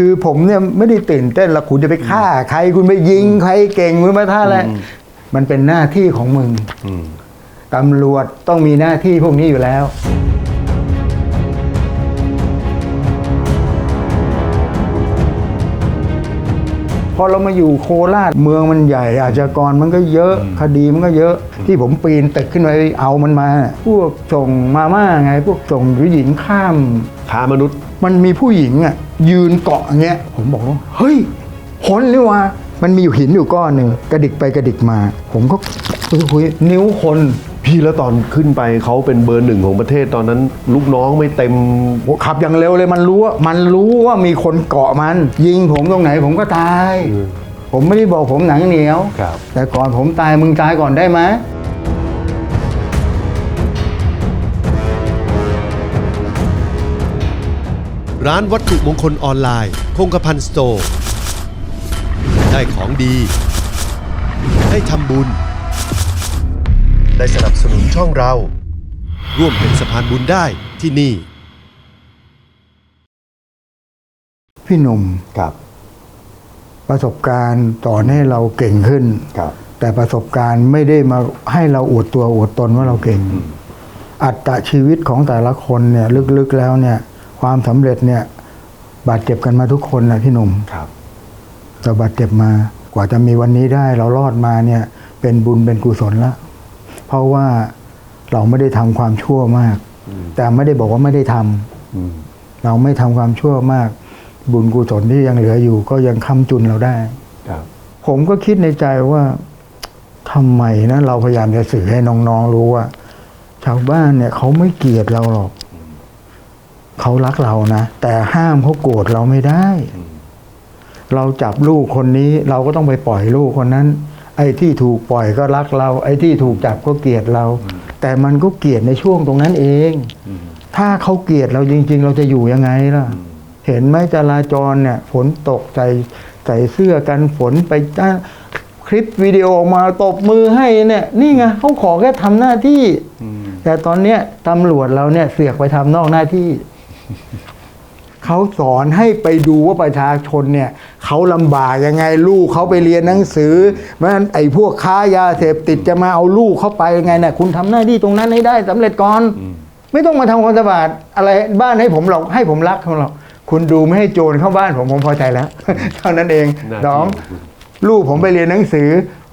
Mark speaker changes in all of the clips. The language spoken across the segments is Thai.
Speaker 1: คือผมเนี่ยไม่ได้ตื่นเต้นหรอกคุณจะไปฆ่า ใครคุณไปยิงใครเก่งคุณมาท่าอะไรมันเป็นหน้าที่ของมึง
Speaker 2: อืม
Speaker 1: ตำรวจต้องมีหน้าที่พวกนี้อยู่แล้วพอเรามาอยู่โคราชเมืองมันใหญ่ อาชญากรมันก็เยอะคดีมันก็เยอะ ที่ผมปีนตึกขึ้นไปเอามันมา พวกส่งมาม่าไง พวกส่งผู้หญิงข้าม
Speaker 2: ค้ามนุษย์
Speaker 1: มันมีผู้หญิงอะยืนเกาะอย่างเงี้ยผมบอกว่าเฮ้ยคนนี่วะมันมีอยู่หินอยู่ก้อนหนึ่งกระดิกไปกระดิกมา ผมก็คุยคุยนิ้วคน
Speaker 2: พี่แล้วตอนขึ้นไปเขาเป็นเบอร์หนึ่งของประเทศตอนนั้น ลูกน้องไม่เต็ม
Speaker 1: โอ้ขับอย่างเร็วเลยมันรู้ว่ามันรู้ว่ามีคนเกาะมัน ยิงผมตรงไหนผมก็ตาย ผมไม่ได้บอกผมหนังเหนียว
Speaker 2: ครับ
Speaker 1: แต่ก่อนผมตายมึงตายก่อนได้ไหม
Speaker 3: ร้านวัตถุมงคลออนไลน์ คงกระพันสโตร์ได้ของดี ได้ทำบุญ ได้สนับสนุนช่องเรา ร่วมเป็นสะพานบุญได้ที่นี่
Speaker 1: พี่หนุ่ม
Speaker 2: ครับ
Speaker 1: ประสบการณ์สอนให้เราเก่งขึ้น
Speaker 2: ครับ
Speaker 1: แต่ประสบการณ์ไม่ได้มาให้เราอวดตัวอวดตนว่าเราเก่ง อัตราชีวิตของแต่ละคนเนี่ยลึกๆแล้วเนี่ย ความสำเร็จเนี่ย บาดเจ็บกันมาทุกคนนะพี่หนุ่ม
Speaker 2: ครับ
Speaker 1: เราบาดเจ็บมากว่าจะมีวันนี้ได้ เรารอดมาเนี่ย เป็นบุญเป็นกุศลละเพราะว่าเราไม่ได้ทำความชั่วมาก แต่ไม่ได้บอกว่าไม่ได้ทำ
Speaker 2: อืม
Speaker 1: เราไม่ทำความชั่วมาก บุญกุศลที่ยังเหลืออยู่ ก็ยังค้ำจุนเราได้
Speaker 2: ครับ
Speaker 1: ผมก็คิดในใจว่าทำไมนะ เราพยายามจะสื่อให้น้องๆรู้ว่า ชาวบ้านเนี่ย เขาไม่เกลียดเราหรอก เขารักเรานะ แต่ห้ามเขาโกรธเราไม่ได้ เราจับลูกคนนี้เราก็ต้องไปปล่อยลูกคนนั้น ไอ้ที่ถูกปล่อยก็รักเรา ไอ้ที่ถูกจับก็เกลียดเรา แต่มันก็เกลียดในช่วงตรงนั้นเอง ถ้าเขาเกลียดเราจริง ๆ เราจะอยู่ยังไงล่ะ เห็นไหมจราจรเนี่ย ฝนตกใส่ใส่เสื้อกันฝนไปจ้าคลิปวิดีโอออกมาตบมือให้เนี่ย นี่ไงเขาขอแค่ทำหน้าที่ แต่ตอนเนี้ยตำรวจเราเนี่ยเสือกไปทำนอกหน้าที่ เขาสอนให้ไปดูว่าประชาชนเนี่ยเขาลำบากยังไงลูกเขาไปเรียนหนังสือเพราะฉะนั้นไอ้พวกค้ายาเสพติดจะมาเอาลูกเข้าไปยังไงเนี่ยคุณทำหน้าที่ตรงนั้นให้ได้สำเร็จก่อน ไม่ต้องมาทำความสะอาดอะไรบ้านให้ผมหรอกให้ผมรักเขาหรอกคุณดูไม่ให้โจรเข้าบ้านผมผมพอใจแล้ว เท่านั้นเอง
Speaker 2: หน้าที่
Speaker 1: น้อง
Speaker 2: ของคุณ
Speaker 1: ลูกผมไปเรียนหนังสือ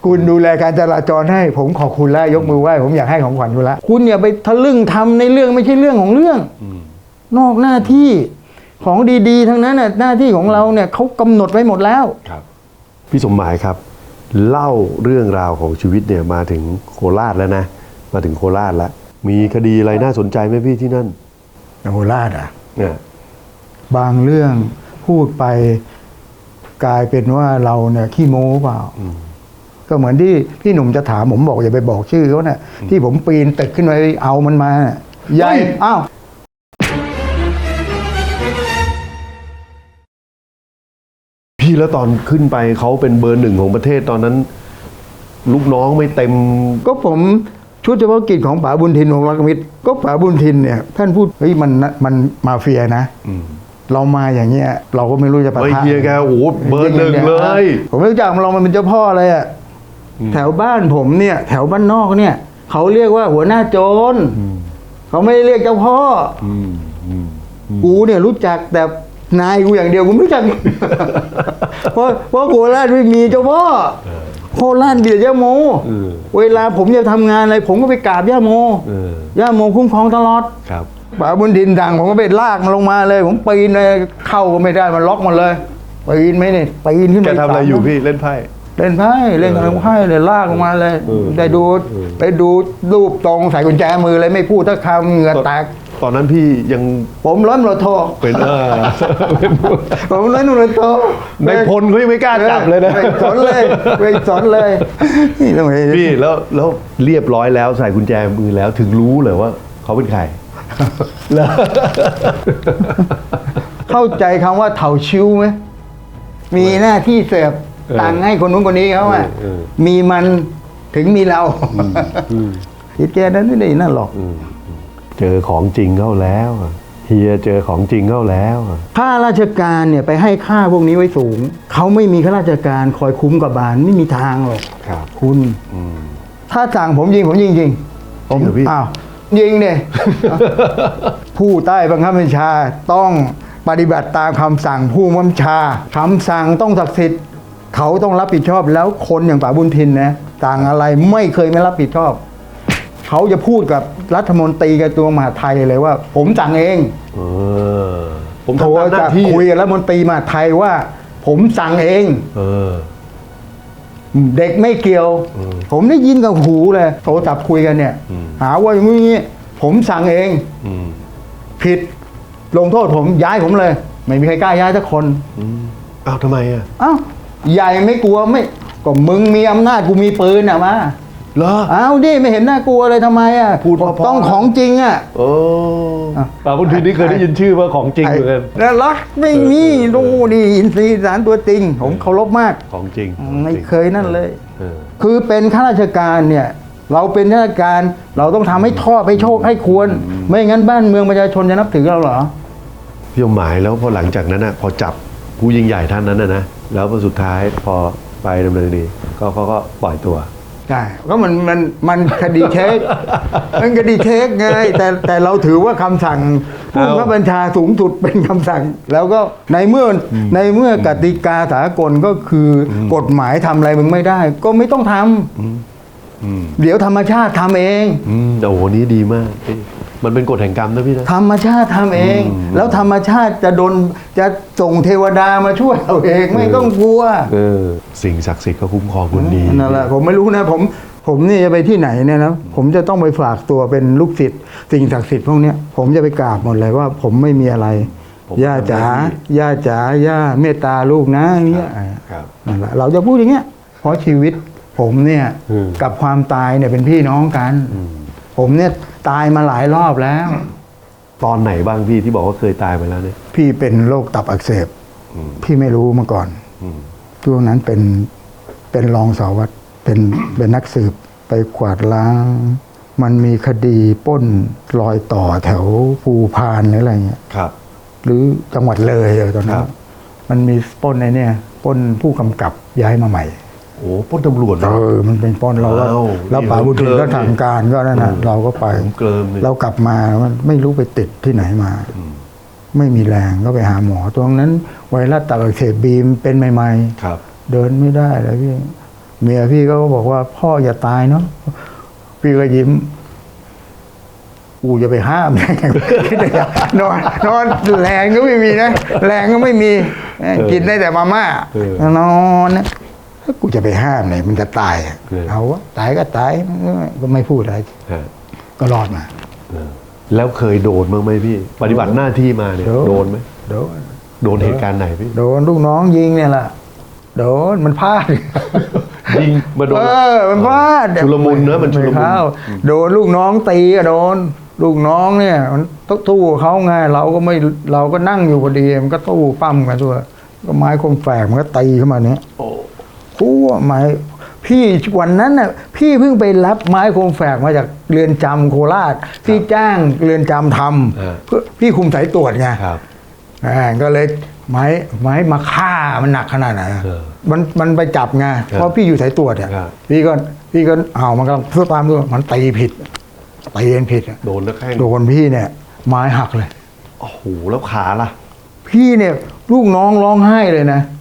Speaker 1: คุณดูแลการจราจรให้ผมขอบคุณแล้วยกมือไหว้ผมอยากให้ของขวัญคุณละคุณอย่าไปทะลึ่งทำในเรื่องไม่ใช่เรื่องของเรื่อง นอกหน้าที่ของดีๆ ทั้งนั้นน่ะหน้าที่ของเราเนี่ยเขากำหนดไว้หมดแล้ว
Speaker 2: ครับ พี่สมหมายครับ เล่าเรื่องราวของชีวิตเนี่ยมาถึงโคราชแล้วนะ มาถึงโคราชแล้ว มีคดีอะไรน่าสนใจไหมพี่ที่นั่น
Speaker 1: โคราชอะ
Speaker 2: เนี่ย
Speaker 1: บางเรื่องพูดไปกลายเป็นว่าเราเนี่ยขี้โม้เปล่า ก็เหมือนที่พี่หนุ่มจะถามผมบอกอย่าไปบอกชื่อเขาเนี่ยที่ผมปีนตึกขึ้นไปเอามันมาใหญ่อ้าว
Speaker 2: พี่แล้วตอนขึ้นไปเขาเป็นเบอร์หนึ่งของประเทศตอนนั้น ลูกน้องไม่เต็ม
Speaker 1: ก็ผมชุดเฉพาะกิจของป๋าบุญทินวงศ์รักมิตร ก็ป๋าบุญทินเนี่ยท่านพูดเฮ้ยมันมันมาเฟียนะเรามาอย่างเงี้ย เราก็ไม่รู้จะปะ
Speaker 2: เฮ้ย
Speaker 1: ทะ
Speaker 2: เฮียแกโอ้โหเบอร์หนึ่งเลย
Speaker 1: ผมไม่รู้จักมันเรามันเป็นเจ้าพ่อเลยอะแถวบ้านผมเนี่ย แถวบ้านนอกเนี่ยเขาเรียกว่าหัวหน้าโจรเขาไม่ได้เรียกเจ้าพ่ออกูเนี่ยรู้จักแต่ นายกูอย่างเดียวกูไม่รู้จัก เพราะเพราะโคราชไม่มีเจ้าพ่อโคราชเบียดย่าโม
Speaker 2: เออ
Speaker 1: เวลาผมจะทำงานอะไรผมก็ไปกราบย่าโม
Speaker 2: เออย่า
Speaker 1: โมคุ้มครองตลอด
Speaker 2: ครับ
Speaker 1: ป๋าบุญดินดังผมก็ไปลากมันลงมาเลย ผมปีนเลยเข้าก็ไม่ได้มันล็อกหมันเลยปีนไหมเนี่ยปีนขึ้น
Speaker 2: แก
Speaker 1: ไป
Speaker 2: ทำอะไรอยู่
Speaker 1: สาม
Speaker 2: พี่เล่นไพ่
Speaker 1: เล่นไพ่เล่นอะไรไพ่เลยลากลงมาเลย
Speaker 2: เออ
Speaker 1: ได้ดูไปดูรูปตรงใส่กุญแจมือเลยไม่พูดถ้าคำเหงื่อแตก
Speaker 2: ตอนนั้นพี่ยัง
Speaker 1: ผมร้อยตำรวจโท
Speaker 2: เป็นเออ
Speaker 1: ผมร้อยตำรวจโท
Speaker 2: ในพลเขายังไม่กล้าจับเลยนะ
Speaker 1: ไม่สนเลยไม่สนเลยนี่ทำไม
Speaker 2: พี่แล้วแล้วเรียบร้อยแล้วใส่กุญแจมือแล้วถึงรู้เลยว่าเขาเป็นใคร
Speaker 1: เข้าใจคำว่าเถาชิวไหมมีหน้าที่เสิร์ฟ
Speaker 2: เออ
Speaker 1: ตังค์ให้คนนู้นคนนี้เขาอะ
Speaker 2: เออเออ
Speaker 1: มีมันถึงมีเราคิดแค่นั้นไม่ได้นั่นหรอก
Speaker 2: เจอของจริงเข้าแล้วอะเฮียเจอของจริงเข้าแล้ว
Speaker 1: ข้าราชการเนี่ยไปให้ค่าพวกนี้ไว้สูง เขาไม่มีข้าราชการคอยคุ้มกับบานไม่มีทางหรอก
Speaker 2: ครับ
Speaker 1: คุณ
Speaker 2: อืม
Speaker 1: ถ้าสั่งผมยิงผมยิงจริงผม
Speaker 2: จริงเหรอพี่
Speaker 1: อ้าวยิงเนี่ยผู้ใต้บังคับบัญชาต้องปฏิบัติตามคำสั่งผู้บังคับบัญชาคำสั่งต้องศักดิ์สิทธิ์เขาต้องรับผิดชอบแล้วคนอย่างป๋าบุญทินนะสั่งอะไรไม่เคยไม่รับผิดชอบ เขาจะพูดกับรัฐมนตรีกระทรวงมหาดไทยเลยว่า ผมสั่งเอง
Speaker 2: เออผม
Speaker 1: โทร
Speaker 2: ทำตามห
Speaker 1: จะ
Speaker 2: น้าที่
Speaker 1: คุยกับรัฐมนตรีมหาดไทยว่า ผมสั่งเอง
Speaker 2: เออ
Speaker 1: เด็กไม่เกี่ยว
Speaker 2: อืม
Speaker 1: ผมได้ยินกับหูเลยโทรศัพท์คุยกันเนี่ย
Speaker 2: อืม
Speaker 1: หาว่าอย่างนี้ผมสั่งเอง
Speaker 2: อืม
Speaker 1: ผิดลงโทษผมย้ายผมเลย ไม่มีใครกล้าย้ายสักคน
Speaker 2: อืมอ้าวทำไมอะ
Speaker 1: เอ้าใหญ่ไม่กลัวไม่ก็มึงมีอำนาจกูมีปืนอะมา
Speaker 2: เหรอ
Speaker 1: เอ้าดิไม่เห็นน่ากลัวเลยทำไมอะ
Speaker 2: พูดเพราะๆ
Speaker 1: ต้องของจริงอะ
Speaker 2: โอ้
Speaker 1: อะ
Speaker 2: ป่าบุญทินนี่เคยได้ยินชื่อว่าของจริงเหมือนกัน
Speaker 1: แล้วรักไม่มีดูนี่อินทรีย์สารตัวจริง ผมเคารพมาก
Speaker 2: ของจริง
Speaker 1: ไม่เคยนั่นเลย
Speaker 2: เออ
Speaker 1: คือเป็นข้าราชการเนี่ย เราเป็นข้าราชการเราต้องทำให้ชอบให้โชคให้ควร ไม่งั้นบ้านเมืองประชาชนจะนับถือเราเหรอ
Speaker 2: พี่สมหมายแล้วพอหลังจากนั้นอะพอจับผู้ยิ่งใหญ่ท่านนั้นนะนะแล้วพอสุดท้ายพอไปดำเนินคดีก็เขาก็ปล่อยตัว
Speaker 1: ใช่ก็มันมันมันคดีเช็คมันคดีเช็คไงแต่แต่เราถือว่าคำสั่งผู้
Speaker 2: เอา
Speaker 1: บังคับบัญชาสูงสุดเป็นคำสั่ง แล้วก็ในเมื่ออในเมื่อกติกาสากลก็คืออกฎหมายทำอะไรมึงไม่ได้ ก็ไม่ต้องทำ
Speaker 2: อืม
Speaker 1: เดี๋ยวธรรมชาติทำเอง
Speaker 2: อืมโอ้โหนี้ดีมากพี่ มันเป็นกฎแห่งกรรมนะพี่นะ
Speaker 1: ธรรมชาติทำเอง
Speaker 2: อืม
Speaker 1: แล้วธรรมชาติจะดนจะส่งเทวดามาช่วยเราเองไม่ต้องกลัว
Speaker 2: เออ สิ่งศักดิ์สิทธิ์ก็คุ้มครองคุณดี
Speaker 1: นั่นแหละผมไม่รู้นะผมผมนี่จะไปที่ไหนเนี่ยนะผมจะต้องไปฝากตัวเป็นลูกศิษย์สิ่งศักดิ์สิทธิ์พวกเนี้ยผมจะไปกราบหมดเลยว่า ผมไม่มีอะไร
Speaker 2: ผม
Speaker 1: ย่าจ๋า
Speaker 2: ทำหน้าที่
Speaker 1: ย่าจ๋าย่าเมตตาลูกนะอย่างเงี้ย
Speaker 2: ครับ
Speaker 1: นั่นแหละเราจะพูดอย่างเงี้ยเพราะชีวิตผมเนี่ย
Speaker 2: อืม
Speaker 1: กับความตายเนี่ยเป็นพี่น้องกัน
Speaker 2: อืม
Speaker 1: ผมเนี่ย ตายมาหลายรอบแล้ว
Speaker 2: ตอนไหนบ้างพี่ที่บอกว่าเคยตายไปแล้วเนี่ย
Speaker 1: พี่เป็นโรคตับอักเสบ
Speaker 2: อืม
Speaker 1: พี่ไม่รู้มาก่อน
Speaker 2: อืม
Speaker 1: ช่วงนั้นเป็นเป็นรองสารวัตรเป็นเป็นนักสืบไปกวาดล้าง มันมีคดีปล้นรอยต่อแถวภูพานหรืออะไรเงี้ย
Speaker 2: ครับ
Speaker 1: หรือจังหวัดเลยเออตอนนั้
Speaker 2: ครั
Speaker 1: น
Speaker 2: บ
Speaker 1: มันมีปล้นในเนี่ยปล้นผู้กำกับย้ายมาใหม่
Speaker 2: โอ้ปล้นตำรวจ
Speaker 1: เอ
Speaker 2: เนาะ
Speaker 1: อมันเป็นปล้นเราก็
Speaker 2: อ้าว
Speaker 1: เราป่าบุตรก็ทำการก็นั่นนะ
Speaker 2: อืม
Speaker 1: เราก็ไป
Speaker 2: เกลิมเลย
Speaker 1: เรากลับมามันไม่รู้ไปติดที่ไหนมา
Speaker 2: อืม
Speaker 1: ไม่มีแรงก็ไปหาหมอตรงนั้น ไวรัสตับอักเสบบีมเป็นใหม่ๆ
Speaker 2: ครับ
Speaker 1: เดินไม่ได้เลยพี่เมียพี่ก็บอกว่าพ่ออย่าตายเนาะพี่ก็ยิ้มกูจะไปห้ามได้ไงนอนนอนแรงก็ไม่มีนะ แรงก็ไม่มี กินได้แต่มาม่า
Speaker 2: เออ
Speaker 1: นอนนะ กูจะไปห้ามไหนมันจะตายอะ
Speaker 2: เออ
Speaker 1: เอาวะตายก็ตายก็ไม่พูดอะไร
Speaker 2: ฮะ
Speaker 1: ก็รอดมา
Speaker 2: เออแล้วเคยโดนบ้างไหมพี่ ปฏิบัติหน้าที่มาเนี่ย โดนไหม
Speaker 1: โดน
Speaker 2: โดนเหตุการณ์ไหนพี่
Speaker 1: โดนลูกน้องยิงเนี่ยแหละโดนมันพลาด
Speaker 2: ยิงมาโดน
Speaker 1: เออมันพลาด
Speaker 2: ชุลมุนนะมันชุลมุน
Speaker 1: ไเข้าโดนลูกน้องตีก็โดน ลูกน้องเนี่ย มันต้องตู้เขาไงเราก็ไม่เราก็นั่งอยู่พอดีมันก็ตู้ปั้มกันด้วยก็ไม้คมแฝกมันก็ตีเข้ามาเนี้ย
Speaker 2: โอ้
Speaker 1: คู่ไม้พี่วันนั้นน่ะพี่เพิ่งไปรับไม้คมแฝกมาจากเรือนจำโคราชพี่จ้างเรือนจำทำ
Speaker 2: อ่า
Speaker 1: เพื่อพี่คุมสายตรวจไง
Speaker 2: ครับ
Speaker 1: อ่าก็เลยไม้ไม้มาฆ่ามันหนักขนาดไหนอะ
Speaker 2: เออ
Speaker 1: มันมันไปจับไงเพราะพี่อยู่สายตรวจอะ
Speaker 2: ครับ
Speaker 1: พี่ก็พี่ก็เอามันกำลังเพื่อตามด้วยมันตีผิดตีเนผิดอะ
Speaker 2: โดนแล้วแข้ง
Speaker 1: โดนพี่เนี่ย ไม้หักเลย
Speaker 2: โอ้โหแล้วขาล่ะ
Speaker 1: พี่เนี่ยลูกน้องร้องไห้เลยนะ
Speaker 2: เออ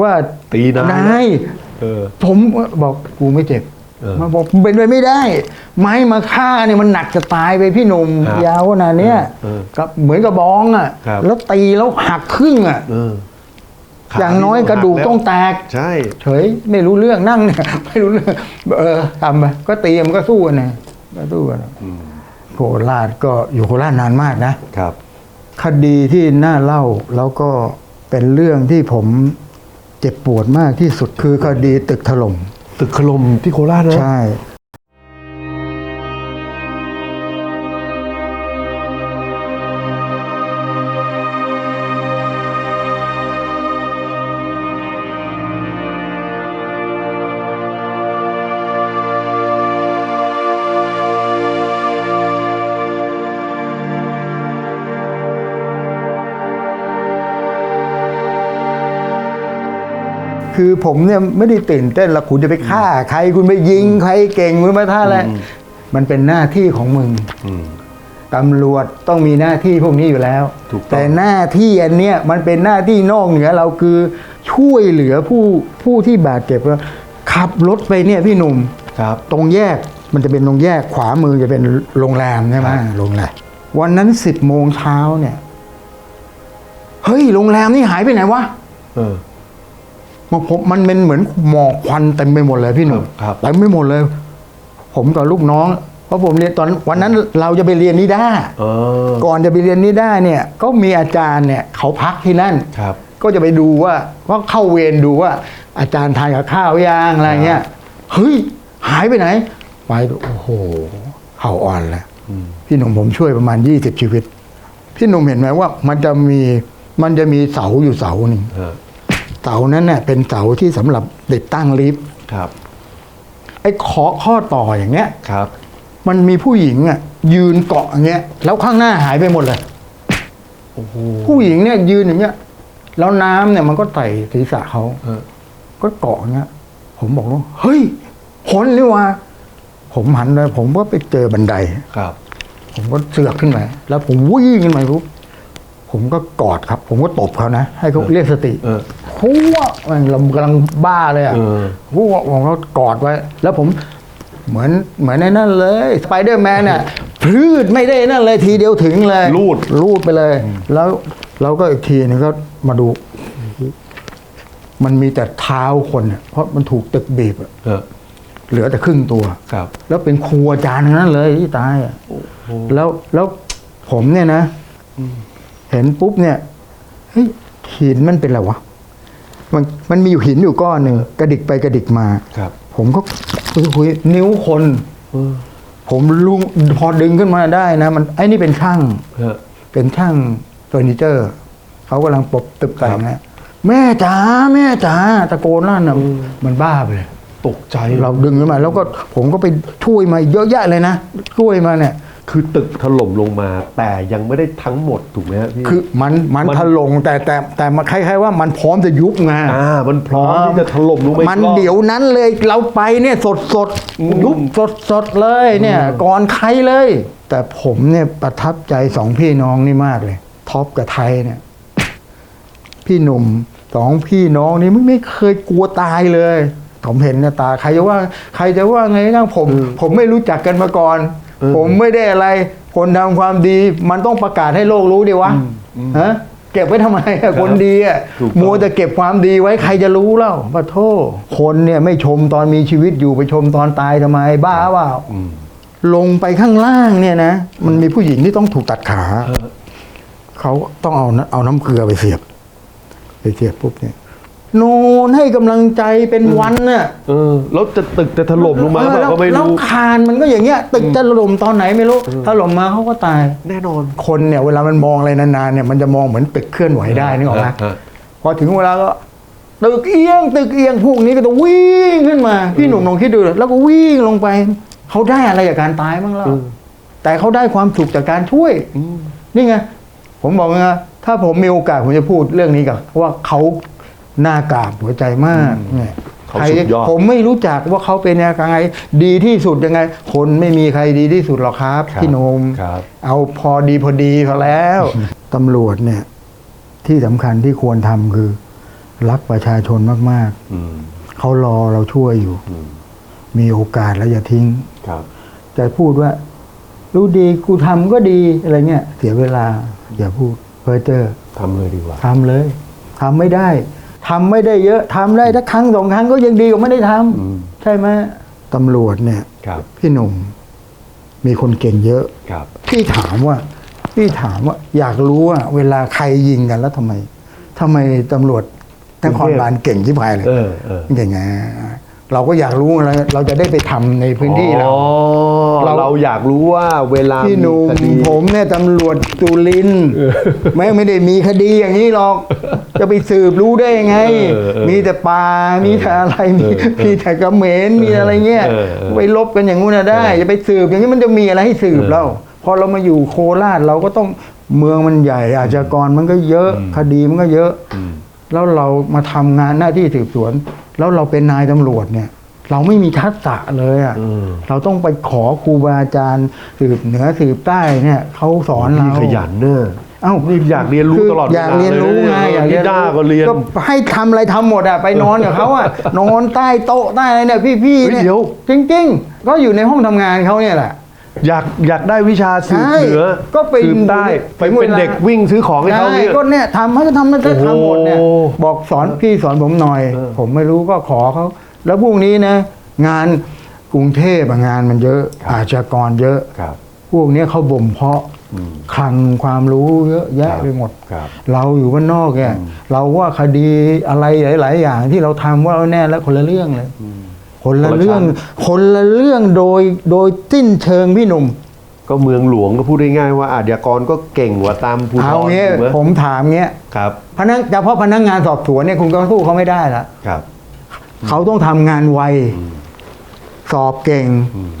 Speaker 1: ว่า
Speaker 2: ตีนาย
Speaker 1: นาย
Speaker 2: เออ
Speaker 1: ผมบอกกูไม่เจ็บ
Speaker 2: เออ
Speaker 1: มาบอกเป็นไปไม่ได้ ไม้มาฆ่าเนี่ยมันหนักจะตายไปพี่หนุ่ม
Speaker 2: ครับ
Speaker 1: ยาวขนาดเนี้ย
Speaker 2: เออ
Speaker 1: กับเหมือนกับบองอะ
Speaker 2: ครับ
Speaker 1: แล้วตีแล้วหักครึ่งอะ
Speaker 2: เออข
Speaker 1: อย่างน้อยกระดูกต้องแตก
Speaker 2: ใช่
Speaker 1: เฉยไม่รู้เรื่องนั่งเนี่ยไม่รู้เรื่องเออทำไปก็ตีมันก็สู้กันนะก็สู้กัน
Speaker 2: อืม
Speaker 1: โคราชก็อยู่โคราชนานมากนะ
Speaker 2: ครับ
Speaker 1: คดีที่น่าเล่าแล้วก็ เป็นเรื่องที่ผมเจ็บปวดมากที่สุดคือคดีตึกถล่ม
Speaker 2: ตึกขลมที่โคราชนะ
Speaker 1: ใช่ คือผมเนี่ยไม่ได้ตื่นเต้นแล้วคุณจะไปฆ่า ใครคุณไปยิงใครเก่งคุณมาท่าอะไรมันเป็นหน้าที่ของมึง
Speaker 2: อืม
Speaker 1: ตำรวจต้องมีหน้าที่พวกนี้อยู่แล้ว
Speaker 2: ถูกต้อง
Speaker 1: แต่หน้าที่อันเนี้ยมันเป็นหน้าที่นอกเหนือเราคือช่วยเหลือผู้ผู้ที่บาดเจ็บแล้วขับรถไปเนี่ยพี่หนุ่ม
Speaker 2: ครับ
Speaker 1: ตรงแยกมันจะเป็นตรงแยกขวามือจะเป็นโรงแรมใช่ไหม
Speaker 2: ครับ
Speaker 1: โรงแรมวันนั้นสิบโมงเช้าเนี่ย เฮ้ยโรงแรมนี่หายไปไหนวะ
Speaker 2: เออ
Speaker 1: มันผมมันเป็นเหมือนหมอกควันเต็มไปหมดเลยพี่หนุ่ม
Speaker 2: ครับ
Speaker 1: เต็มไปหมดเลย ผมกับลูกน้องเพราะผมเรียนตอนวันนั้นเราจะไปเรียนนิด้า
Speaker 2: เออ
Speaker 1: ก่อนจะไปเรียนนิด้าเนี่ย ก็มีอาจารย์เนี่ยเขาพักที่นั่น
Speaker 2: ครับ
Speaker 1: ก็จะไปดูว่าก็เข้าเวรดูว่า อาจารย์ทานกับข้าวยังอะไรเงี้ยเฮ้ยหายไปไหน ไปดูโอ้โหเข่าอ่อนแล้ว
Speaker 2: อืม
Speaker 1: พี่หนุ่มผมช่วยประมาณยี่สิบชีวิต พี่หนุ่มเห็นไหมว่า มันจะมีมันจะมีเสาอยู่เสาหนึ่ง
Speaker 2: เออ
Speaker 1: เสานั้นเนี่ยเป็นเสาที่สำหรับติดตั้งลิฟต์
Speaker 2: ครับ
Speaker 1: ไอ้ขอข้อต่ออย่างเงี้ย
Speaker 2: ครับ
Speaker 1: มันมีผู้หญิงอะยืนเกาะอย่างเงี้ย แล้วข้างหน้าหายไปหมดเลย
Speaker 2: โอ้โห
Speaker 1: ผู้หญิงเนี่ยยืนอย่างเงี้ย แล้วน้ำเนี่ยมันก็ไต่ศีรษะเขา
Speaker 2: เออ
Speaker 1: ก็เกาะอย่างเงี้ย ผมบอกว่าเฮ้ยคนนี่ว่าผมหันไปผมก็ไปเจอบันได
Speaker 2: ครับ
Speaker 1: ผมก็เสือกขึ้นไปแล้วผมวิ่งขึ้นไปปุ๊บผมก็กอดครับ ผมก็ตบเขานะ ให้เขาเรียกสติ
Speaker 2: เออ
Speaker 1: หัวมันเรากำลังบ้าเลยอะ
Speaker 2: เออ
Speaker 1: หัวผมก็กอดไว้ แล้วผมเหมือนเหมือนในนั่นเลยสไปเดอร์แมนเนี่ยพลืดไม่ได้นั่นเลยทีเดียวถึงเลย
Speaker 2: ลูด
Speaker 1: ลูดไปเลย แล้วเราก็อีกทีนึงก็มาดู มันมีแต่เท้าคนอะเพราะมันถูกตึกบีบอะ
Speaker 2: เออ
Speaker 1: เหลือแต่ครึ่งตัว
Speaker 2: ครับ
Speaker 1: แล้วเป็นครูอาจารย์ทั้งนั้นเลยที่ตายอะแล้วแล้วผมเนี่ยนะ เห็นปุ๊บเนี่ยเฮ้ยหินมันเป็นอะไรวะ มันมันมีอยู่หินอยู่ก้อนหนึ่งกระดิกไปกระดิกมา
Speaker 2: ครับ
Speaker 1: ผมก็คุยคุยนิ้วคน
Speaker 2: เออ
Speaker 1: ผมลุงพอดึงขึ้นมาได้นะ มันไอ้นี่เป็นช่าง
Speaker 2: เออ
Speaker 1: เป็นช่างเฟอร์นิเจอร์เขากำลังปบตึกแต่งนะแม่จ๋าแม่จ๋าตะโกนนั่นนะมันบ้าไปเลย
Speaker 2: ตกใจ
Speaker 1: เราดึงขึ้นมา แล้วก็ผมก็ไปช่วยมาเยอะแยะเลยนะช่วยมาเนี่ย
Speaker 2: คือตึกถล่มลงมา แต่ยังไม่ได้ทั้งหมดถูกไหมฮะพี่
Speaker 1: คือมันมัน
Speaker 2: มัน
Speaker 1: ถล่มแต่แต่แต่มันคล้ายๆว่ามันพร้อมจะยุบไง
Speaker 2: อ่ามันพร้อมที่จะถล่มลงไป
Speaker 1: มัน
Speaker 2: อีกรอบ
Speaker 1: เดี๋ยวนั้นเลยเราไปเนี่ยสดสดๆ
Speaker 2: อืม
Speaker 1: ยุบสดสดๆเลยเนี่ย ก่อนใครเลย แต่ผมเนี่ยประทับใจสองพี่น้องนี่มากเลยท็อปกับไทยเนี่ย พี่หนุ่มสองพี่น้องนี่ไม่ไม่เคยกลัวตายเลย ผมเห็นเนี่ยตา ใครจะว่า ใครจะว่าไงนะผม ผมไม่รู้จักกันมาก่อน ผมไม่ได้อะไร คนทำความดี มันต้องประกาศให้โลกรู้ดิวะฮะเก็บไว้ทำไมอะคนดีอะ
Speaker 2: ถูกต้อง
Speaker 1: มัวแต่เก็บความดีไว้ใครจะรู้เล่าปะโทษคนเนี่ยไม่ชมตอนมีชีวิตอยู่ไปชมตอนตายทำไม บ้าเปล่า
Speaker 2: อืม
Speaker 1: ลงไปข้างล่างเนี่ยนะ มันมีผู้หญิงที่ต้องถูกตัดขา
Speaker 2: เออ
Speaker 1: เขาต้องเอาน้ำเอาน้ำเกลือไปเสียบ ไปเสียบปุ๊บเนี่ยโนนให้กำลังใจเป็นวันน่ะ
Speaker 2: เออแล้วจะตึกจะถล่มลงมาหรือเป
Speaker 1: แล้
Speaker 2: ล่าวก็ไม่
Speaker 1: แล้ว
Speaker 2: รู้
Speaker 1: คานมันก็อย่างเงี้ย ตึกจะถล่มตอนไหนไม่รู้ถล่มมาเขาก็ตาย
Speaker 2: แน่นอน
Speaker 1: คนเนี่ยเวลามันมองอะไรนานๆเนี่ยมันจะมองเหมือนตึกเคลื่อนไหวได้นึกออกไหม
Speaker 2: ฮะ
Speaker 1: พอถึงเวลาก็ตึกเอียงตึกเอียงพวกนี้ก็จะวิ่งขึ้นมาพี่หนุ่มลองคิดดูแล้วก็วิ่งลงไปเขาได้อะไรจากการตายบ้างล่ะแต่เขาได้ความสุขจากการช่วย
Speaker 2: อืม
Speaker 1: นี่ไง ผมบอกไงถ้าผมมีโอกาสผมจะพูดเรื่องนี้กับว่าเขาห น้ากราบหัวใจมากเนี่ย
Speaker 2: เขา
Speaker 1: ใคร
Speaker 2: สุดยอด
Speaker 1: ผมไม่รู้จักว่าเขาเป็นยังไงดีที่สุดยังไง คนไม่มีใครดีที่สุดหรอกครับ
Speaker 2: ครับ
Speaker 1: พี่โนม
Speaker 2: ครับ
Speaker 1: เอาพอดีพอดีพอแล้วตำรวจเนี่ยที่สำคัญที่ควรทำคือ รักประชาชนมาก
Speaker 2: อืม
Speaker 1: ๆเขารอเราช่วยอยู่
Speaker 2: อืม
Speaker 1: มีโอกาสแล้วอย่าทิ้ง
Speaker 2: ครับ
Speaker 1: จะพูดว่า รู้ดีกูทำก็ดีอะไรเงี้ยเสียเวลา อย่าพูดเพ้อเจ้อ
Speaker 2: ทำเลยดีกว่า
Speaker 1: ทำเลยทำไม่ได้ ทำไม่ได้เยอะทำได้ถ้าครั้งสองครั้งก็ยังดีกว่าไม่ได้ทำ
Speaker 2: อืม
Speaker 1: ใช่ไหมตำรวจเนี่ย
Speaker 2: ครับ
Speaker 1: พี่หนุ่มมีคนเก่งเยอะ
Speaker 2: ครับ
Speaker 1: พี่ถามว่าพี่ถามว่า อยากรู้ว่า เวลาใครยิงกันแล้วทำไมทำไมตำรวจนครบาลเก่งที่พายเลย
Speaker 2: เออเออ
Speaker 1: เก่งไงเราก็อยากรู้เราเราจะได้ไปทำในพื้นที่เรา
Speaker 2: อ๋อ
Speaker 1: เรา
Speaker 2: เราอยากรู้ว่าเวลา
Speaker 1: พี่หนุ่ม
Speaker 2: คดี
Speaker 1: ผมเนี่ยตำรวจจุลินทร์ไม่ไม่ได้มีคดีอย่างนี้หรอก จะไปสืบรู้ได้ยังไง
Speaker 2: เออเออ
Speaker 1: มีแต่ป่ามีแต่อะไรมี
Speaker 2: เออเออ
Speaker 1: มีแต่กระเหมนมีอะไรเงี้ย
Speaker 2: เออเออ
Speaker 1: ไปลบกันอย่างงู้นนะได้จะไปสืบอย่างนี้มันจะมีอะไรให้สืบแล้วพอเรามาอยู่โคราชเราก็ต้องเมืองมันใหญ่ อาชญากรมันก็เยอะคดีมันก็เยอะ
Speaker 2: อืม
Speaker 1: แล้วเรามาทำงานหน้าที่สืบสวน แล้วเราเป็นนายตำรวจเนี่ย เราไม่มีทักษะเลยอะ่ะ
Speaker 2: เออ
Speaker 1: เราต้องไปขอครูบาอาจารย์สืบเหนือสืบใต้เนี่ยเขาสอนเรา
Speaker 2: พี่ขยันเนอะ
Speaker 1: เอ้า
Speaker 2: นี่อยากเรียนรู้
Speaker 1: คื
Speaker 2: ตลอดเวลา
Speaker 1: อยากเรียนรู้
Speaker 2: เลยนะ
Speaker 1: ไงอยากเรียน
Speaker 2: นิด้า
Speaker 1: รู้
Speaker 2: ก็เรียน
Speaker 1: ก็ให้ทำอะไรทำหมดอะไปนอนกับเขาอะนอนใต้โต๊ะใต้อะไรเนี่ยพี่ๆ
Speaker 2: เฮ้ย
Speaker 1: เนี่ย
Speaker 2: เดี๋ยว
Speaker 1: จริงๆ ก็อยู่ในห้องทำงานเขาเนี่ยแหละ
Speaker 2: อยากอยากได้วิชาสืบ
Speaker 1: ใช่
Speaker 2: เหนือ
Speaker 1: ก็ไป
Speaker 2: สืบใต้
Speaker 1: ไป
Speaker 2: ไป
Speaker 1: หมด
Speaker 2: เป็น
Speaker 1: เวลา
Speaker 2: เด็กวิ่งซื้อของให้เขา
Speaker 1: ใช่
Speaker 2: เนี่ย
Speaker 1: ก็เนี่ยทำให้ก็ทำมันจะทำหมดเนี่ย
Speaker 2: โอ้
Speaker 1: บอกสอนพี่สอนผมหน่อย
Speaker 2: เออ
Speaker 1: ผมไม่รู้ก็ขอเขาแล้วพวกนี้นะ งานกรุงเทพอะงานมันเยอะอาชญากรเยอะ
Speaker 2: ครับ
Speaker 1: พวกเนี้ยเขาบ่มเพาะ
Speaker 2: อืม
Speaker 1: คลังความรู้เยอะแยะ
Speaker 2: ครับ
Speaker 1: ไปหมด
Speaker 2: ครับ
Speaker 1: เราอยู่บ้านนอกเนี่ยเราว่าคดีอะไรหลาย ๆ อย่างที่เราทำว่าแน่แล้วคนละเรื่องเลยคนละ
Speaker 2: คนละ
Speaker 1: เรื่อง
Speaker 2: ชั้น
Speaker 1: คนละเรื่องโดยโดยสิ้นเชิงพี่หนุ่ม
Speaker 2: ก็เมืองหลวงก็พูดง่ายๆว่าอาชญากรก็เก่งกว่าตามภูธ
Speaker 1: เอา
Speaker 2: ร
Speaker 1: เงี้ย
Speaker 2: ถูกไหม
Speaker 1: ผมถามเงี้ย
Speaker 2: ครับ
Speaker 1: พนักเฉพาะพนักงานสอบสวนเนี่ยคุณก็สู้เขาไม่ได้ละ
Speaker 2: ครับ
Speaker 1: เขาต้องทำงานไว สอบเก่ง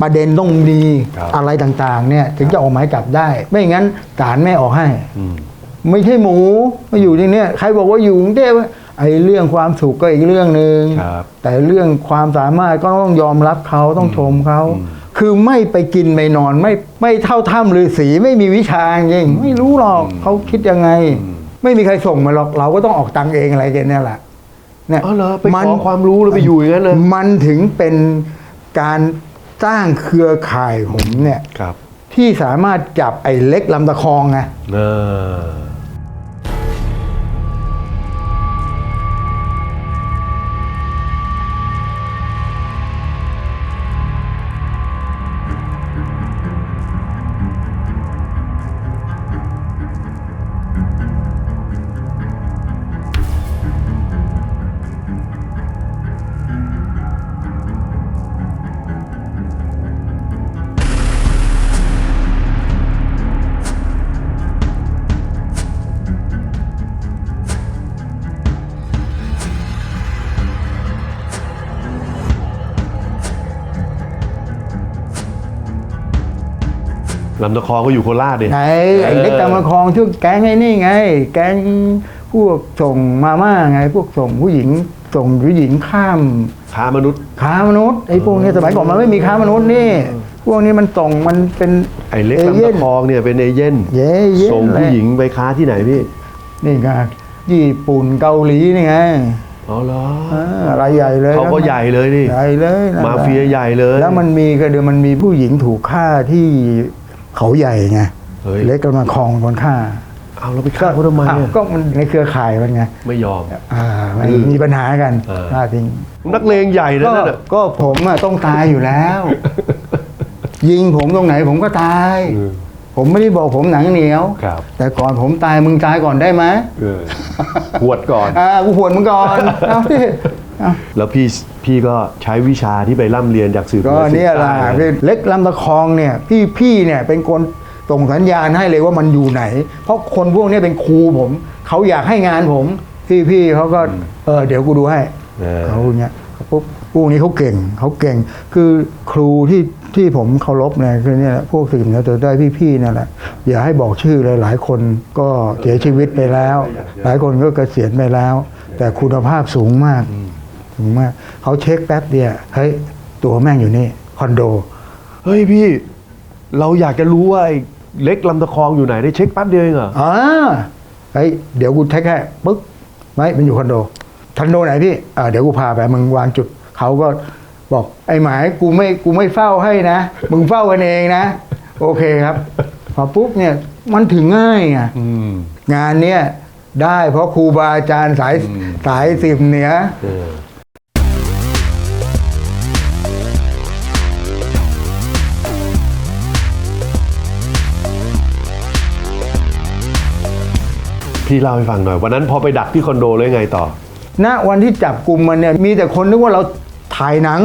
Speaker 1: ประเด็นต้องดี
Speaker 2: ครับ
Speaker 1: อะไรต่างๆ เนี่ยถึงจะออกหมายจับได้ ไม่งั้นศาลไม่ออกให้
Speaker 2: อืม
Speaker 1: ไม่ใช่หมูมาอยู่ที่เนี่ยใครบอกว่าอยู่กรุงเทพไอ้เรื่องความสุขก็อีกเรื่องหนึ่ง
Speaker 2: ครับ
Speaker 1: แต่เรื่องความสามารถก็ต้องยอมรับเขาต้องชมเขาคือไม่ไปกินไม่นอนไม่ไม่เท่าถ้ำฤาษีไม่มีวิชาจริงไม่รู้หรอกเขาคิดยังไง ไม่มีใครส่งมาหรอกเราก็ต้องออกตังค์เองอะไรกันเนี่ยแหละเนี่ย
Speaker 2: อ๋อเหรอไป
Speaker 1: มั
Speaker 2: ขอความรู้แล้วไปอยู่อย่างนั้นเลย
Speaker 1: มันถึงเป็น การสร้างเครือข่ายผมเนี่ย
Speaker 2: ครับ
Speaker 1: ที่สามารถจับไอ้เล็กลำตะคองไง
Speaker 2: ลำตะคองก็อยู่โคราชเนี่ย
Speaker 1: ไงไอ้เล็กตามะคองชื่อแก๊งไอ้นี่ไง แก๊งพวกส่งมาม่าไง พวกส่งผู้หญิง ส่งผู้หญิงข้าม
Speaker 2: ค้ามนุษย์
Speaker 1: ค้ามนุษย์ไอ้พวกนี้สมัยก่อนมันไม่มีค้ามนุษย์นี่ พวกนี้มันส่งมันเป็น
Speaker 2: ไอ้เล็ก
Speaker 1: เอ
Speaker 2: ลำ
Speaker 1: เย่
Speaker 2: ตะ
Speaker 1: น
Speaker 2: คองเนี่ยเป็นเอเย่น
Speaker 1: เย่เย่น
Speaker 2: ส่งผู้หญิงไปค้าที่ไหนพี่
Speaker 1: นี่ไงญี่ปุ่นเกาหลีนี่ไง
Speaker 2: อ๋อเหรอ
Speaker 1: อ่าอะไรใหญ่เลย
Speaker 2: เขาก็ใหญ่เลยนี่
Speaker 1: ใหญ่เลยนั่นแหละ
Speaker 2: มาเฟียใหญ่เลย
Speaker 1: แล้วมันมีก็เดี๋ยวมันมีผู้หญิงถูกฆ่าที่ เขาใหญ่ไง
Speaker 2: เฮ้ย
Speaker 1: เล็กกำลังคลองเป็นคนฆ่า
Speaker 2: เอาเราไปฆ่าเขาทำไม
Speaker 1: อ้าว
Speaker 2: อะ
Speaker 1: ก็มันในเครือข่ายมันไง
Speaker 2: ไม่ยอม
Speaker 1: อ่ามัน
Speaker 2: อืม
Speaker 1: มีปัญหากัน
Speaker 2: เออ
Speaker 1: ฆ่าทิ้ง
Speaker 2: นักเลงใหญ่นะ
Speaker 1: ก็
Speaker 2: นั่นน่ะ
Speaker 1: ก็ผมอะต้องตายอยู่แล้ว ยิงผมตรงไหนผมก็ตาย
Speaker 2: เออ
Speaker 1: ผมไม่ได้บอกผมหนังเหนียว
Speaker 2: ครับ
Speaker 1: แต่ก่อนผมตายมึงตายก่อนได้ไหม
Speaker 2: เออหวดก่อน
Speaker 1: อ่ากูหวนมึงก่อน เอาสิเอา
Speaker 2: แล้วพี่พี่ก็ใช้วิชาที่ไปร่ำเรียนจากสื่อ
Speaker 1: ก็เนี่ยแหละ
Speaker 2: สืบใต้
Speaker 1: พี่เล็กลำตะคองเนี่ยพี่พี่เนี่ยเป็นคนส่งสัญญาณให้เลยว่ามันอยู่ไหน เพราะคนพวกนี้เป็นครูผม เขาอยากให้งานผมพี่พี่เขาก็เออเดี๋ยวกูดูให้
Speaker 2: เออ
Speaker 1: เขาอย่างเงี้ยปุ๊บพวกนี้เขาเก่งเขาเก่ง คือครูที่ที่ผมเคารพเนี่ยคือเนี่ยพวกสื่อเนี่ยตัวได้พี่ๆนั่นแหละอย่าให้บอกชื่อเลยหลายคนก็เสียชีวิตไปแล้ว หลายคนก็เกษียณไปแล้ว แต่คุณภาพสูงมาก สูงมากเขาเช็คแป๊บเดียวเฮ้ยตัวแม่งอยู่นี่คอนโด
Speaker 2: เฮ้ยพี่ เราอยากจะรู้ว่าไอ้เล็กลำตะคองอยู่ไหนได้เช็คแป๊บเดียวเองเหรอ
Speaker 1: อ่าเฮ้ยเดี๋ยวกูเช็คให้ปึ๊กไม่มันอยู่คอนโดคอนโดไหนพี่อ่าเดี๋ยวกูพาไปมึงวางจุดเขาก็บอกไอ้หมายกูไม่กูไม่เฝ้าให้นะ มึงเฝ้ากันเองนะ โอเคครับ พอปุ๊บเนี่ยมันถึงง่ายไง
Speaker 2: อืม
Speaker 1: งานเนี้ยได้เพราะครูบาอาจารย์สาย
Speaker 2: อืม
Speaker 1: สายสิบเหนือ
Speaker 2: เออพี่เล่าให้ฟังหน่อย วันนั้นพอไปดักที่คอนโดเลยไงต่อ
Speaker 1: ณวันที่จับกลุ่มมันเนี่ยมีแต่คนนึกว่าเราถ่ายหนัง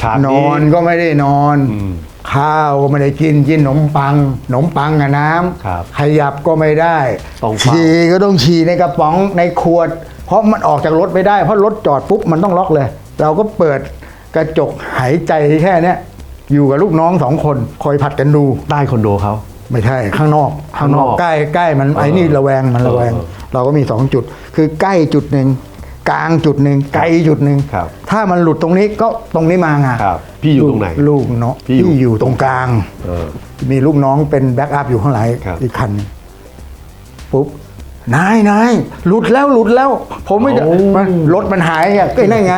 Speaker 2: ฉาก
Speaker 1: น
Speaker 2: นี้
Speaker 1: อนก็ไม่ได้นอน
Speaker 2: อืม
Speaker 1: ข้าวก็ไม่ได้กินกินขนมปังขนมปังกับน้ำ
Speaker 2: ครับ
Speaker 1: ขยับก็ไม่ได้
Speaker 2: ต้องเฝ้า
Speaker 1: ฉี่ก็ต้องฉี่ในกระป๋องในขวด เพราะมันออกจากรถไม่ได้เพราะรถจอดปุ๊บมันต้องล็อกเลย เราก็เปิดกระจกหายใจแค่เนี้ย อยู่กับลูกน้องสองคนคอยผัดกันดู
Speaker 2: ใต้คอนโดเขา
Speaker 1: ไม่ใช่ข้างนอกข้างนอก
Speaker 2: ข้างนอก
Speaker 1: ใกล้ใกล้มันไอ้นี่ระแวงมันระแวง
Speaker 2: เออ
Speaker 1: เราก็มีสองจุด คือใกล้จุดหนึ่งกลางจุดหนึ่งไกลจุดหนึ่ง
Speaker 2: ครับ
Speaker 1: ถ้ามันหลุดตรงนี้ก็ตรงนี้มาไง
Speaker 2: ครับพี่อยู่ตรงไหน
Speaker 1: ลูกเนาะ
Speaker 2: พี่อยู่
Speaker 1: พี่อยู่ตรงกลาง
Speaker 2: เออ
Speaker 1: มีลูกน้องเป็นแบ็กอัพอยู่ข้างหลัง
Speaker 2: ครับ
Speaker 1: อีกคันหนึ่งปุ๊บนายนายหลุดแล้วหลุดแล้ว ผมไม่ได้
Speaker 2: โอ้
Speaker 1: มันรถมันหายไงก็นั่นไง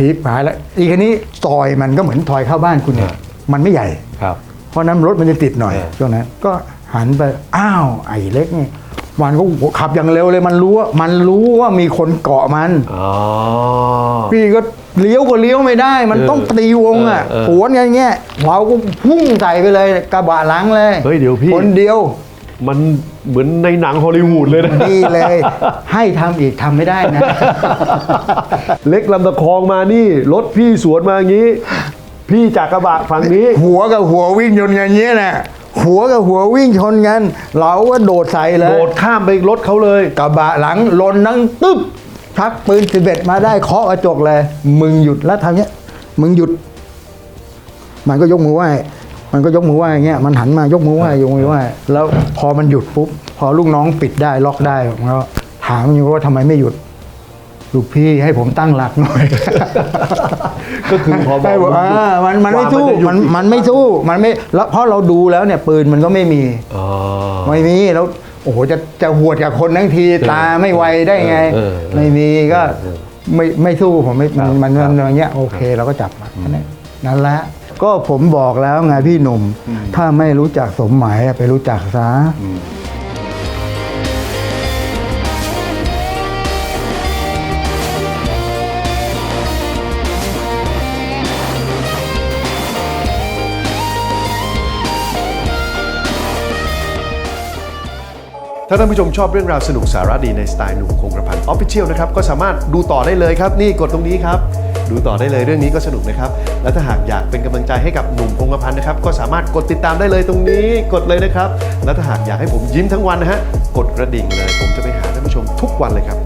Speaker 1: ทีบหายแล้วอีกคันนี้ซอยมันก็เหมือนซอยเข้าบ้านคุณเนี่ยมันไม่ใหญ่
Speaker 2: ครับ
Speaker 1: เพราะนั้นรถมันจะติดหน่อย
Speaker 2: เออ
Speaker 1: ช่วงนั้นก็หันไปอ้าวไอ้เล็กนี่มันก็ขับอย่างเร็วเลยมันรู้ว่ามันรู้ว่ามีคนเกาะมัน
Speaker 2: อ๋อ
Speaker 1: พี่ก็เลี้ยวก็เลี้ยวไม่ได้ มัน
Speaker 2: เออ
Speaker 1: ต้องตีวงอะ
Speaker 2: เออเออ
Speaker 1: สวนกันเงี้ยเราก็พุ่งใส่ไปเลยกระบะหลังเลย
Speaker 2: เฮ้ยเดี๋ยวพี่
Speaker 1: คนเดียว
Speaker 2: มันเหมือนในหนังฮอลลีวูดเลยนะ
Speaker 1: ดีเลย ให้ทำอีกทำไม่ได้นะ
Speaker 2: เล็กลำตะคองมานี่ รถพี่สวนมาอย่างนี้ พี่จากกระบะฝั่งนี้
Speaker 1: หัวกับหัววิ่งชนกันเงี้ยน่ะหัวกับหัววิ่งชนกันเราก็โดดใส่เลย
Speaker 2: โดดข้ามไปรถเขาเลย
Speaker 1: กระบะหลังลนนั่งตึ๊บชักปืนสิบเอ็ดมาได้เคาะกระจกเลย มึงหยุดแล้วทำเนี้ย มึงหยุด มันก็ยกมือไหว้ มันก็ยกมือไหว้อย่างเงี้ยมันหันมายกมือไหว้ยกมือไหว้แล้วพอมันหยุดปุ๊บพอลูกน้องปิดได้ล็อกได้ผมก็ถามมันอยู่ว่าทำไมไม่หยุดลูกพี่ให้ผมตั้งหลักหน่อย
Speaker 2: ก็คือพอบอก
Speaker 1: ให้ผมอ่ามันมันไม่สู้
Speaker 2: กว่า
Speaker 1: มัน
Speaker 2: จะหยุด
Speaker 1: มันไม่สู้มันไม่แล้วเพราะเราดูแล้วเนี่ยปืนมันก็ไม่มี
Speaker 2: อ๋อ
Speaker 1: ไม่มีแล้วโอ้โหจะจะหวดกับคนทั้งทีตาไม่ไวได้ไง
Speaker 2: เออเออเออ
Speaker 1: ไม่มีก็
Speaker 2: เออ
Speaker 1: ไม่ไม่สู้ผมไม่
Speaker 2: ครับ
Speaker 1: มัน
Speaker 2: ครั
Speaker 1: มั
Speaker 2: บ
Speaker 1: นอย่างเงี้ยโอเค เราก็จับมาแค่นั้นนั่นแหละ ก็ผมบอกแล้วไงพี่หนุ่ม ถ้าไม่รู้จักสมหมายอะไปรู้จักซะ
Speaker 3: ถ้าท่านผู้ชมชอบเรื่องราวสนุกสาระดีในสไตล์หนุ่มคงกระพันออฟฟิเชียลนะครับ ก็สามารถดูต่อได้เลยครับ นี่กดตรงนี้ครับ ดูต่อได้เลยเรื่องนี้ก็สนุกนะครับ และถ้าหากอยากเป็นกำลังใจให้กับหนุ่มพงกระพันนะครับ ก็สามารถกดติดตามได้เลยตรงนี้กดเลยนะครับ และถ้าหากอยากให้ผมยิ้มทั้งวันนะฮะกดกระดิ่งเลย ผมจะไปหาท่านผู้ชมทุกวันเลยครับ